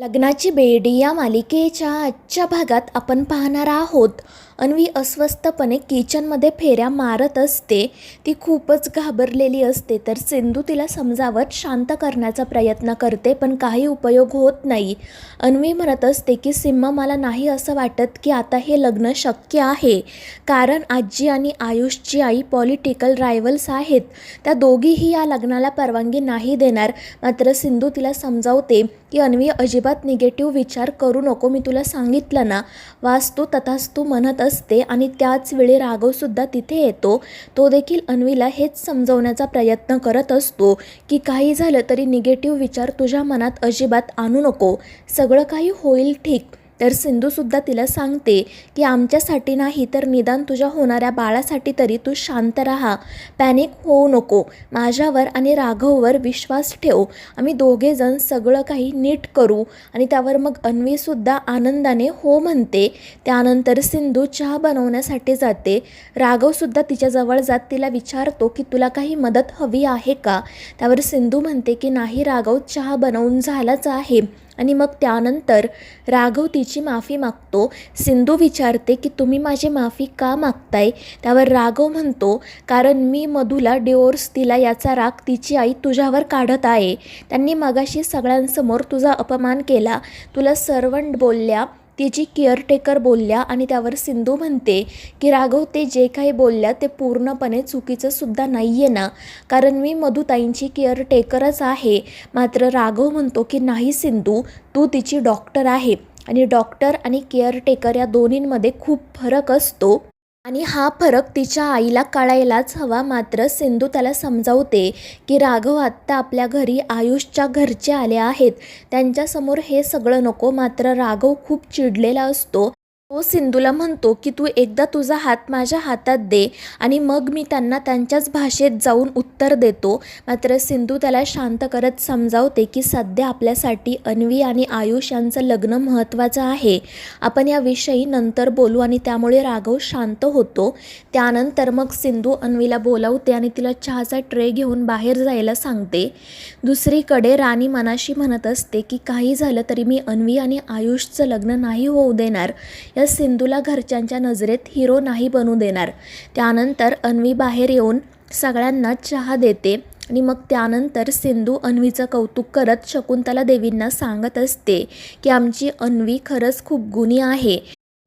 लग्नाची बेडी या मालिकेच्या आजच्या भागात आपण पाहणार आहोत. अन्वी अस्वस्थपणे किचनमध्ये फेऱ्या मारत असते. ती खूपच घाबरलेली असते. तर सिंधू तिला समजावत शांत करण्याचा प्रयत्न करते पण काही उपयोग होत नाही. अन्वी म्हणत असते की सिम्मा मला नाही असं वाटत की आता हे लग्न शक्य आहे. कारण आजी आणि आयुषची आई पॉलिटिकल रायवल्स आहेत. त्या दोघीही या लग्नाला परवानगी नाही देणार. मात्र सिंधू तिला समजावते की अन्वी अजिबात निगेटिव्ह विचार करू नको मी तुला सांगितलं ना. वास्तू तथास्तू म्हणत असते आणि त्याच वेळी राघवसुद्धा तिथे येतो. तो देखील अन्वीला हेच समजवण्याचा प्रयत्न करत असतो की काही झालं तरी निगेटिव्ह विचार तुझ्या मनात अजिबात आणू नको. सगळं काही होईल ठीक. तर सिंधूसुद्धा तिला सांगते की आमच्यासाठी नाही तर निदान तुझ्या होणाऱ्या बाळासाठी तरी तू शांत राहा. पॅनिक होऊ नको. माझ्यावर आणि राघववर विश्वास ठेव. आम्ही दोघेजण सगळं काही नीट करू. आणि त्यावर मग अन्वीसुद्धा आनंदाने हो म्हणते. त्यानंतर सिंधू चहा बनवण्यासाठी जाते. राघवसुद्धा तिच्याजवळ जात तिला विचारतो की तुला काही मदत हवी आहे का? त्यावर सिंधू म्हणते की नाही राघव चहा बनवून झालाच आहे. आणि मग त्यानंतर राघव तिची माफी मागतो. सिंधू विचारते की तुम्ही माझी माफी का मागताय? त्यावर राघव म्हणतो कारण मी मधूला डिवोर्स दिला याचा राग तिची आई तुझ्यावर काढत आहे. त्यांनी मगाशी सगळ्यांसमोर तुझा अपमान केला. तुला सर्वंट बोलल्या तिची केअरटेकर बोलल्या आणि त्यावर सिंधू म्हणते की राघव ते जे काही बोलल्या ते पूर्णपणे चुकीचं सुद्धा नाही आहे ना. कारण मी मधुताईंची केअरटेकरच आहे. मात्र राघव म्हणतो की नाही सिंधू तू तिची डॉक्टर आहे. आणि डॉक्टर आणि केअरटेकर या दोन्हींमध्ये खूप फरक असतो. आणि हा फरक तिच्या आईला कळायलाच हवा. मात्र सिंधू त्याला समजावते की राघव आत्ता आपल्या घरी आयुषच्या घरचे आले आहेत. त्यांच्यासमोर हे सगळं नको. मात्र राघव खूप चिडलेला असतो. तो सिंधूला म्हणतो की तू एकदा तुझा हात माझ्या हातात दे आणि मग मी त्यांना त्यांच्याच भाषेत जाऊन उत्तर देतो. मात्र सिंधू त्याला शांत करत समजावते की सध्या आपल्यासाठी अन्वी आणि आयुष यांचं लग्न महत्त्वाचं आहे. आपण याविषयी नंतर बोलू आणि त्यामुळे राघव शांत होतो. त्यानंतर मग सिंधू अन्वीला बोलावते आणि तिला चहाचा ट्रे घेऊन बाहेर जायला सांगते. दुसरीकडे राणी मनाशी म्हणत असते की काही झालं तरी मी अन्वी आणि आयुषचं लग्न नाही होऊ देणार. तर सिंधूला घरच्यांच्या नजरेत हिरो नाही बनू देणार. त्यानंतर अन्वी बाहेर येऊन सगळ्यांना चहा देते आणि मग त्यानंतर सिंधू अन्वीचं कौतुक करत शकुंतला देवींना सांगत असते की आमची अन्वी खरंच खूप गुणी आहे.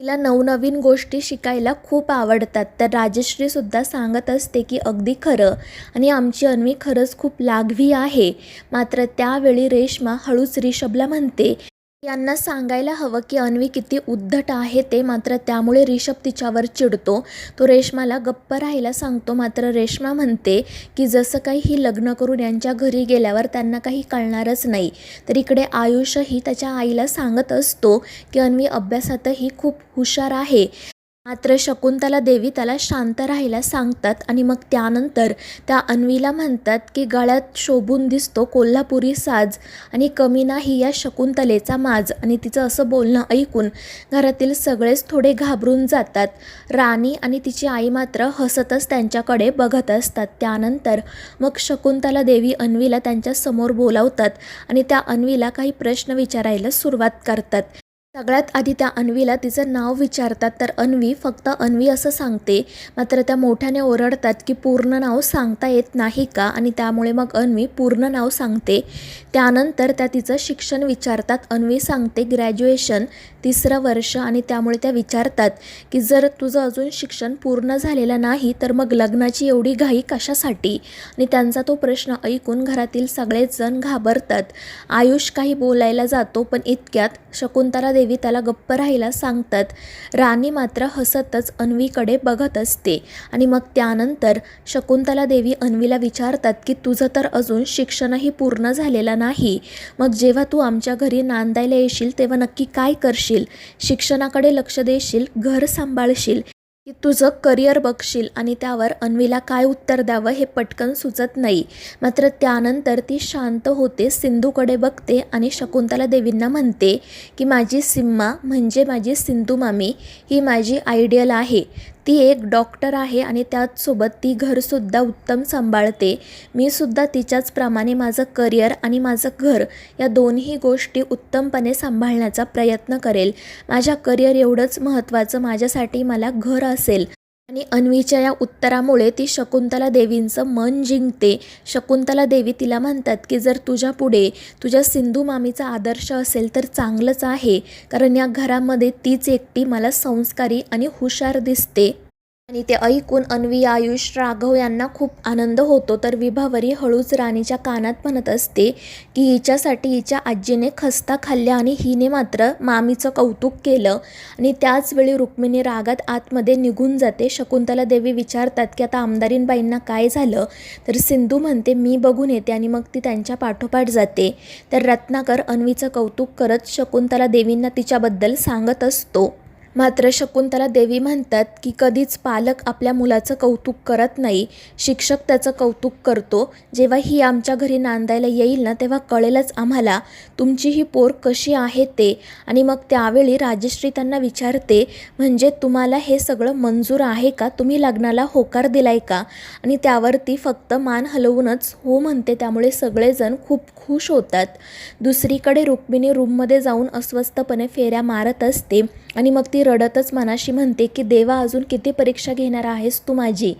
तिला नवनवीन गोष्टी शिकायला खूप आवडतात. तर राजश्रीसुद्धा सांगत असते की अगदी खरं आणि आमची अन्वी खरंच खूप लागवी आहे. मात्र त्यावेळी रेश्मा हळूच रिषभला म्हणते यांना सांगायला हवं की अन्वी किती उद्धट आहे ते मात्र त्यामुळे रिषभ तिच्यावर चिडतो. तो रेश्माला गप्प राहायला सांगतो. मात्र रेश्मा म्हणते की जसं काही ही लग्न करून यांच्या घरी गेल्यावर त्यांना काही कळणारच नाही. तर इकडे आयुषही त्याच्या आईला सांगत असतो की अन्वी अभ्यासातही खूप हुशार आहे. मात्र शकुंतला देवी त्याला शांत राहायला सांगतात आणि मग त्यानंतर त्या अन्वीला म्हणतात की गळ्यात शोभून दिसतो कोल्हापुरी साज आणि कमी नाही या शकुंतलेचा माज. आणि तिचं असं बोलणं ऐकून घरातील सगळेच थोडे घाबरून जातात. राणी आणि तिची आई मात्र हसतच त्यांच्याकडे बघत असतात. त्यानंतर मग शकुंतला देवी अन्वीला त्यांच्यासमोर बोलावतात आणि त्या अन्वीला काही प्रश्न विचारायला सुरुवात करतात. सगळ्यात आधी त्या अन्वीला तिचं नाव विचारतात तर अन्वी फक्त अन्वी असं सांगते. मात्र त्या मोठ्याने ओरडतात की पूर्ण नाव सांगता येत नाही का? आणि त्यामुळे मग अन्वी पूर्ण नाव सांगते. त्यानंतर त्या तिचं शिक्षण विचारतात. अन्वी सांगते ग्रॅज्युएशन तिसरं वर्ष. आणि त्यामुळे त्या विचारतात की जर तुझं अजून शिक्षण पूर्ण झालेलं नाही तर मग लग्नाची एवढी घाई कशासाठी? आणि त्यांचा तो प्रश्न ऐकून घरातील सगळेच जण घाबरतात. आयुष काही बोलायला जातो पण इतक्यात शकुंतला देवी त्याला गप्प राहायला सांगतात. राणी मात्र हसतच अन्वीकडे बघत असते. आणि मग त्यानंतर शकुंतला देवी अन्वीला विचारतात की तुझं तर अजून शिक्षणही पूर्ण झालेलं नाही. मग जेव्हा तू आमच्या घरी नांदायला येशील तेव्हा नक्की काय करशील? शिक्षणाकडे लक्ष देशील? घर सांभाळशील? की तुझं करिअर बघशील आणि त्यावर अन्वीला काय उत्तर द्यावं हे पटकन सुचत नाही. मात्र त्यानंतर ती शांत होते सिंधूकडे बघते आणि शकुंतला देवींना म्हणते की माझी सिम्मा म्हणजे माझी सिंधू मामी ही माझी आयडियल आहे. ती एक डॉक्टर आहे आणि त्याचसोबत ती घरसुद्धा उत्तम सांभाळते. मी सुद्धा तिच्याचप्रमाणे माझं करिअर आणि माझं घर या दोन्ही गोष्टी उत्तमपणे सांभाळण्याचा प्रयत्न करेल. माझ्या करिअर एवढंच महत्त्वाचं माझ्यासाठी मला घर असेल. आणि अन्वीच्या या उत्तरामुळे ती शकुंतला देवींचं मन जिंकते. शकुंतला देवी तिला म्हणतात की जर तुझ्या पुढे तुझ्या सिंधू मामीचा आदर्श असेल तर चांगलंच आहे. कारण या घरामध्ये तीच एकटी मला संस्कारी आणि हुशार दिसते. आणि ते ऐकून अन्वी आयुष राघव यांना खूप आनंद होतो. तर विभावरी हळूच राणीच्या कानात म्हणत असते की हिच्यासाठी हिच्या आजीने खस्ता खाल्ल्या आणि हिने मात्र मामीचं कौतुक केलं. आणि त्याचवेळी रुक्मिणी रागात आतमध्ये निघून जाते. शकुंतला देवी विचारतात की आता आमदारीनबाईंना काय झालं? तर सिंधू म्हणते मी बघून येते आणि मग ती त्यांच्या पाठोपाठ जाते. तर रत्नाकर अन्वीचं कौतुक करत शकुंतला देवींना तिच्याबद्दल सांगत असतो. मात्र शकुंतला देवी म्हणतात की कधीच पालक आपल्या मुलाचं कौतुक करत नाही. शिक्षक त्याचं कौतुक करतो. जेव्हा ही आमच्या घरी नांदायला येईल ना तेव्हा कळेलच आम्हाला तुमची ही पोर कशी आहे ते. आणि मग त्यावेळी राजश्री त्यांना विचारते म्हणजे तुम्हाला हे सगळं मंजूर आहे का? तुम्ही लग्नाला होकार दिलाय का? आणि त्यावरती फक्त मान हलवूनच हो म्हणते. त्यामुळे सगळेजण खूप खुश होतात. दुसरीकडे रुक्मिणी रूममध्ये जाऊन अस्वस्थपणे फेऱ्या मारत असते. आणि मग ती रडतच मनाशी म्हणते की देवा अजून किती परीक्षा घेणार आहेस तू माझी?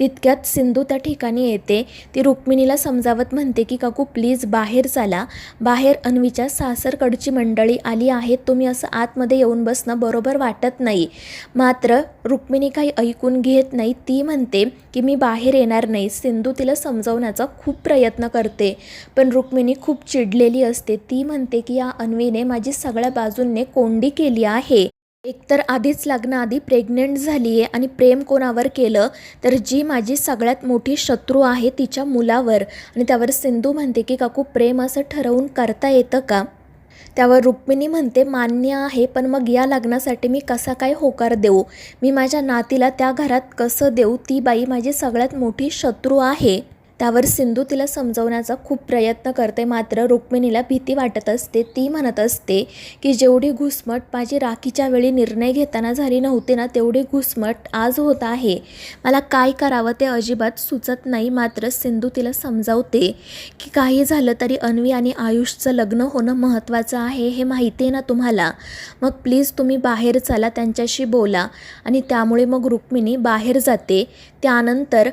तितक्यात सिंधू त्या ठिकाणी येते. ती रुक्मिणीला समजावत म्हणते की काकू प्लीज बाहेर चाला. बाहेर अन्वीच्या सासरकडची मंडळी आली आहेत. तुम्ही असं आतमध्ये येऊन बसणं बरोबर वाटत नाही. मात्र रुक्मिणी काही ऐकून घेत नाही. ती म्हणते की मी बाहेर येणार नाही. सिंधू तिला समजवण्याचा खूप प्रयत्न करते. पण रुक्मिणी खूप चिडलेली असते. ती म्हणते की या अन्वीने माझी सगळ्या बाजूंनी कोंडी केली आहे. एकतर आधीच लग्नाआधी प्रेग्नेंट झाली आहे आणि प्रेम कोणावर केलं तर जी माझी सगळ्यात मोठी शत्रू आहे तिच्या मुलावर. आणि त्यावर सिंधू म्हणते की काकू प्रेम असं ठरवून करता येतं का? त्यावर रुक्मिणी म्हणते मान्य आहे पण मग या लग्नासाठी मी कसा काय होकार देऊ? मी माझ्या नातीला त्या घरात कसं देऊ? ती बाई माझी सगळ्यात मोठी शत्रू आहे. त्यावर सिंधू तिला समजवण्याचा खूप प्रयत्न करते. मात्र रुक्मिणीला भीती वाटत असते. ती म्हणत असते की जेवढी घुसमट माझी राखीच्या वेळी निर्णय घेताना झाली नव्हती ना तेवढी घुसमट आज होत आहे. मला काय करावं ते अजिबात सुचत नाही. मात्र सिंधू तिला समजावते की काही झालं तरी अन्वी आणि आयुषचं लग्न होणं महत्त्वाचं आहे हे माहिती आहे ना तुम्हाला? मग प्लीज तुम्ही बाहेर चला त्यांच्याशी बोला. आणि त्यामुळे मग रुक्मिणी बाहेर जाते. त्यानंतर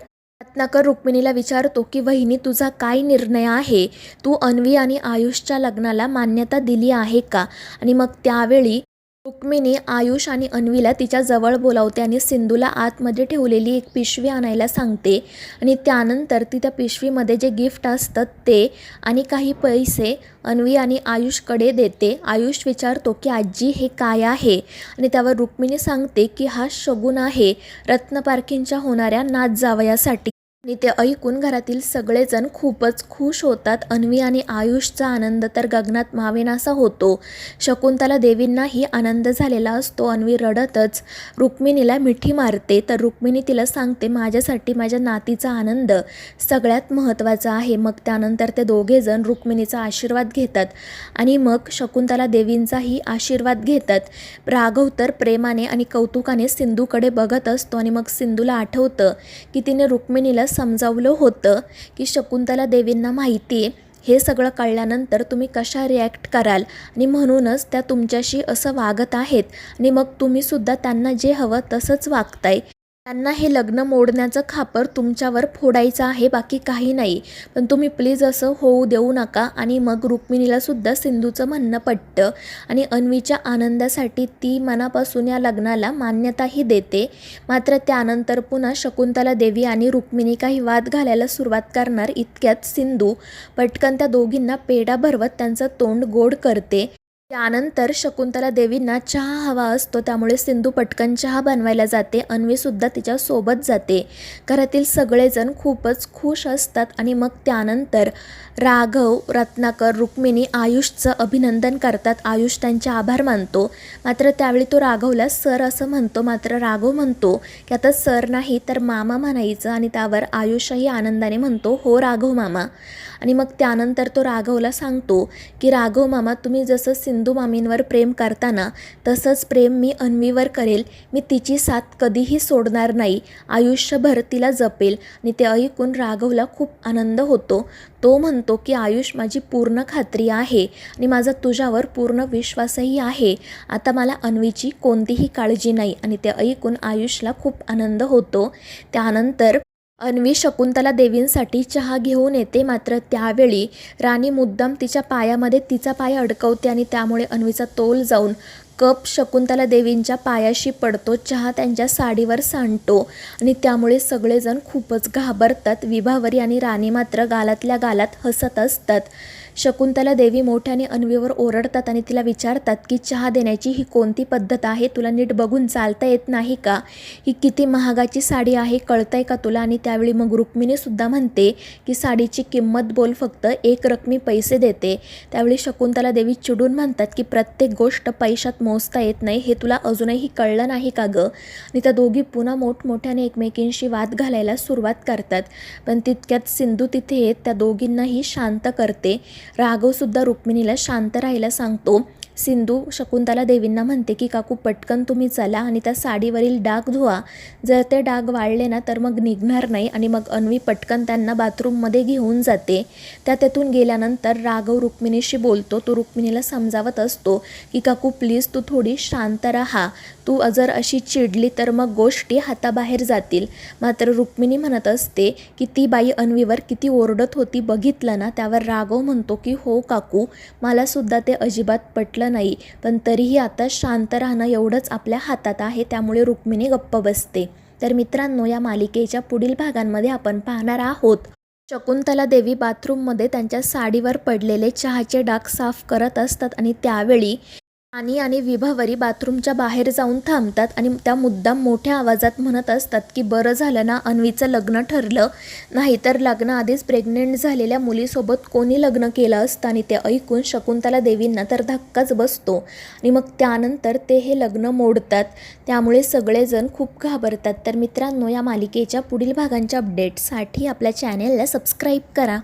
रत्नाकर रुक्मिणीला विचारतो की वहिनी तुझा काय निर्णय आहे? तू अन्वी आणि आयुषच्या लग्नाला मान्यता दिली आहे का? आणि मग त्यावेळी रुक्मिणी आयुष आणि अन्वीला तिच्या जवळ बोलावते आणि सिंधूला आतमध्ये ठेवलेली एक पिशवी आणायला सांगते. आणि त्यानंतर ती त्या पिशवीमध्ये जे गिफ्ट असतं ते आणि काही पैसे अन्वी आणि आयुषकडे देते. आयुष विचारतो की आजी हे काय आहे? आणि त्यावर रुक्मिणी सांगते की हा शगुन आहे. रत्नपारखींच्या होणाऱ्या नाच जावयासाठी आणि ते ऐकून घरातील सगळेजण खूपच खुश होतात. अन्वी आणि आयुषचा आनंद तर गगनात मावेनासा होतो. शकुंतला देवींनाही आनंद झालेला असतो. अन्वी रडतच रुक्मिणीला मिठी मारते. तर रुक्मिणी तिला सांगते माझ्यासाठी माझ्या नातीचा आनंद सगळ्यात महत्त्वाचा आहे. मग त्यानंतर ते दोघेजण रुक्मिणीचा आशीर्वाद घेतात आणि मग शकुंतला देवींचाही आशीर्वाद घेतात. राघव तर प्रेमाने आणि कौतुकाने सिंधूकडे बघत असतो आणि मग सिंधूला आठवतं की तिने रुक्मिणीला समजावलं होतं की शकुंतला देवींना माहिती आहे. हे सगळं कळल्यानंतर तुम्ही कशा रिॲक्ट कराल? आणि म्हणूनच त्या तुमच्याशी असं वागत आहेत. आणि मग तुम्हीसुद्धा त्यांना जे हवं तसंच वागताय. त्यांना हे लग्न मोडण्याचं खापर तुमच्यावर फोडायचं आहे बाकी काही नाही. पण तुम्ही प्लीज असं होऊ देऊ नका आणि मग रुक्मिणीलासुद्धा सिंधूचं म्हणणं पटतं आणि अन्वीच्या आनंदासाठी ती मनापासून या लग्नाला मान्यताही देते. मात्र त्यानंतर पुन्हा शकुंतला देवी आणि रुक्मिणी काही वाद घालायला सुरुवात करणार इतक्यात सिंधू. पटकन त्या दोघींना पेढा भरवत त्यांचं तोंड गोड करते. त्यानंतर शकुंतला देवींना चहा हवा असतो त्यामुळे सिंधू पटकन चहा बनवायला जाते अन्वीसुद्धा तिच्या सोबत जाते. घरातील सगळेजण खूपच खुश असतात आणि मग त्यानंतर राघव रत्नाकर रुक्मिणी आयुषचं अभिनंदन करतात. आयुष त्यांचे आभार मानतो. मात्र त्यावेळी तो राघवला सर असं म्हणतो. मात्र राघव म्हणतो की आता सर नाही तर मामा म्हणायचं आणि त्यावर आयुषही आनंदाने म्हणतो हो राघव मामा. आणि मग त्यानंतर तो राघवला सांगतो की राघव मामा तुम्ही जसं सिंधू मामींवर प्रेम करताना तसंच प्रेम मी अन्वीवर करेल. मी तिची साथ कधीही सोडणार नाही. आयुष्यभर तिला जपेल. आणि ते ऐकून राघवला खूप आनंद होतो. तो म्हणतो की आयुष माझी पूर्ण खात्री आहे आणि माझा तुझ्यावर पूर्ण विश्वासही आहे. आता मला अन्वीची कोणतीही काळजी नाही. आणि ते ऐकून आयुषला खूप आनंद होतो. त्यानंतर अन्वी शकुंतला देवींसाठी चहा घेऊन येते मात्र त्यावेळी राणी मुद्दाम तिच्या पायामध्ये तिचा पाय अडकवते आणि त्यामुळे अन्वीचा तोल जाऊन कप शकुंतला देवींच्या पायाशी पडतो चहा त्यांच्या साडीवर सांडतो आणि त्यामुळे सगळेजण खूपच घाबरतात. विभावरी आणि राणी मात्र गालातल्या गालात हसत असतात. शकुंतला देवी मोठ्याने अन्वीवर ओरडतात आणि तिला विचारतात की चहा देण्याची ही कोणती पद्धत आहे? तुला नीट बघून चालता येत नाही का? ही किती महागाची साडी आहे कळतंय का तुला? आणि त्यावेळी मग रुक्मिणीसुद्धा म्हणते की साडीची किंमत बोल फक्त एक रकमी पैसे देते. त्यावेळी शकुंतला देवी चिडून म्हणतात की प्रत्येक गोष्ट पैशात मोजता येत नाही हे तुला अजूनही कळलं नाही का गं? आणि त्या दोघी पुन्हा मोठमोठ्याने एकमेकींशी वाद घालायला सुरुवात करतात. पण तितक्यात सिंधू तिथे येत त्या दोघींनाही शांत करते. राघवसुद्धा रुक्मिणीला शांत राहायला सांगतो. सिंधू शकुंतला देवींना म्हणते की काकू पटकन तुम्ही चला आणि त्या साडीवरील डाग धुवा. जर ते डाग वाळले ना तर मग निघणार नाही आणि मग अन्वी पटकन त्यांना बाथरूममध्ये घेऊन जाते. त्या तेथून गेल्यानंतर राघव रुक्मिणीशी बोलतो. तो रुक्मिणीला समजावत असतो की काकू प्लीज तू थोडी शांत राहा. तू जर अशी चिडली तर मग गोष्टी हाताबाहेर जातील. मात्र रुक्मिणी म्हणत असते की ती बाई अन्वीवर किती ओरडत होती बघितलं ना त्यावर राघव म्हणतो की हो काकू मलासुद्धा ते अजिबात पटलं नाही. पण तरीही आता शांत राहणं एवढंच आपल्या हातात आहे त्यामुळे रुक्मिणी गप्प बसते. तर मित्रांनो या मालिकेच्या पुढील भागांमध्ये आपण पाहणार आहोत. शकुंतला देवी बाथरूममध्ये त्यांच्या साडीवर पडलेले चहाचे डाग साफ करत असतात आणि त्यावेळी आणि आणि विभावरी बाथरूमच्या बाहेर जाऊन थांबतात आणि त्या मुद्दाम मोठ्या आवाजात म्हणत असतात की बरं झालं ना अन्वीचं लग्न ठरलं. नाही तर लग्न लग्नाआधीच प्रेग्नेंट झालेल्या मुलीसोबत कोणी लग्न केलं असतं आणि ते ऐकून शकुंतला देवींना तर धक्काच बसतो. आणि मग त्यानंतर ते हे लग्न मोडतात. त्यामुळे सगळेजण खूप घाबरतात. तर मित्रांनो या मालिकेच्या पुढील भागांच्या अपडेटसाठी आपल्या चॅनेलला सबस्क्राईब करा.